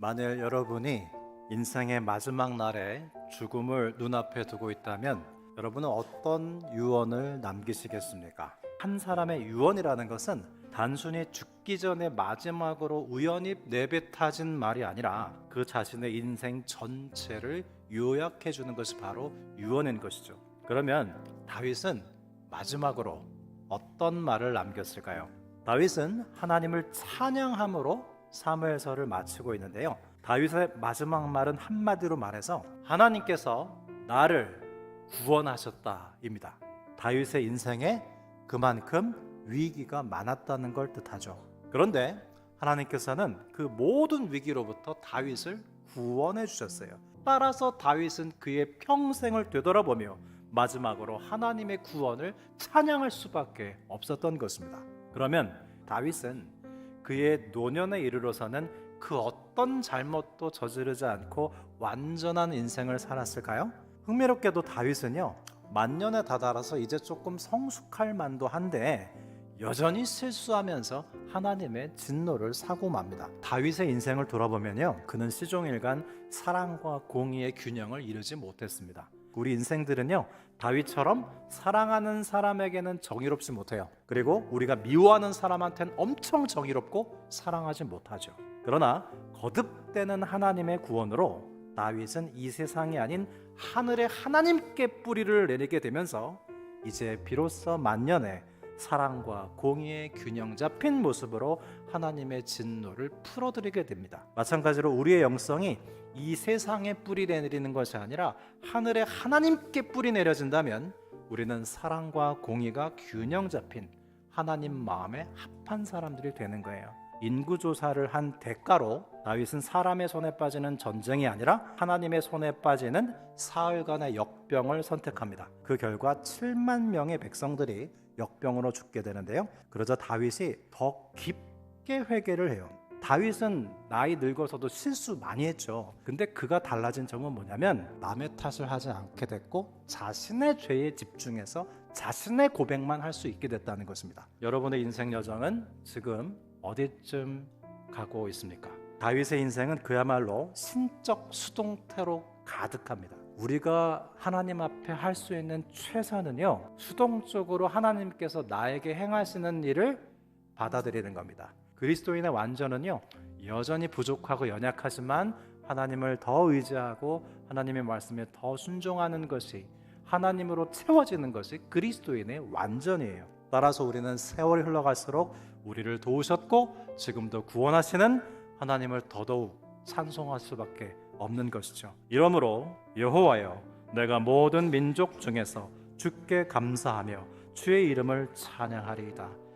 만일 여러분이 인생의 마지막 날에 죽음을 눈앞에 두고 있다면 여러분은 어떤 유언을 남기시겠습니까? 한 사람의 유언이라는 것은 단순히 죽기 전에 마지막으로 우연히 내뱉어진 말이 아니라 그 자신의 인생 전체를 요약해 주는 것이 바로 유언인 것이죠. 그러면 다윗은 마지막으로 어떤 말을 남겼을까요? 다윗은 하나님을 찬양함으로 사무엘서를 마치고 있는데요. 다윗의 마지막 말은 한마디로 말해서 하나님께서 나를 구원하셨다입니다. 다윗의 인생에 그만큼 위기가 많았다는 걸 뜻하죠. 그런데 하나님께서는 그 모든 위기로부터 다윗을 구원해 주셨어요. 따라서 다윗은 그의 평생을 되돌아보며 마지막으로 하나님의 구원을 찬양할 수밖에 없었던 것입니다. 그러면 다윗은 그의 노년에 이르러서는 그 어떤 잘못도 저지르지 않고 완전한 인생을 살았을까요? 흥미롭게도 다윗은요 만년에 다다라서 이제 조금 성숙할 만도 한데 여전히 실수하면서 하나님의 진노를 사고 맙니다. 다윗의 인생을 돌아보면요 그는 시종일관 사랑과 공의의 균형을 이루지 못했습니다. 우리 인생들은요 다윗처럼 사랑하는 사람에게는 정의롭지 못해요. 그리고 우리가 미워하는 사람한테는 엄청 정의롭고 사랑하지 못하죠. 그러나 거듭되는 하나님의 구원으로 다윗은 이 세상이 아닌 하늘의 하나님께 뿌리를 내리게 되면서 이제 비로소 만년에 사랑과 공의의 균형 잡힌 모습으로 하나님의 진노를 풀어드리게 됩니다. 마찬가지로 우리의 영성이 이 세상에 뿌리 내리는 것이 아니라 하늘의 하나님께 뿌리 내려진다면 우리는 사랑과 공의가 균형 잡힌 하나님 마음에 합한 사람들이 되는 거예요. 인구 조사를 한 대가로 다윗은 사람의 손에 빠지는 전쟁이 아니라 하나님의 손에 빠지는 사흘간의 역병을 선택합니다. 그 결과 7만 명의 백성들이 역병으로 죽게 되는데요. 그러자 다윗이 더 깊게 회개를 해요. 다윗은 나이 늙어서도 실수 많이 했죠. 근데 그가 달라진 점은 뭐냐면 남의 탓을 하지 않게 됐고 자신의 죄에 집중해서 자신의 고백만 할 수 있게 됐다는 것입니다. 여러분의 인생 여정은 지금 어디쯤 가고 있습니까? 다윗의 인생은 그야말로 신적 수동태로 가득합니다. 우리가 하나님 앞에 할 수 있는 최선은요, 수동적으로 하나님께서 나에게 행하시는 일을 받아들이는 겁니다. 그리스도인의 완전은요, 여전히 부족하고 연약하지만 하나님을 더 의지하고 하나님의 말씀에 더 순종하는 것이 하나님으로 채워지는 것이 그리스도인의 완전이에요. 따라서 우리는 세월이 흘러갈수록 우리를 도우셨고 지금도 구원하시는 하나님을 더더욱 찬송할 수밖에 없는 것이죠. 이러므로 여호와여 내가 모든 민족 중에서 주께 감사하며 주의 이름을 찬양하리이다.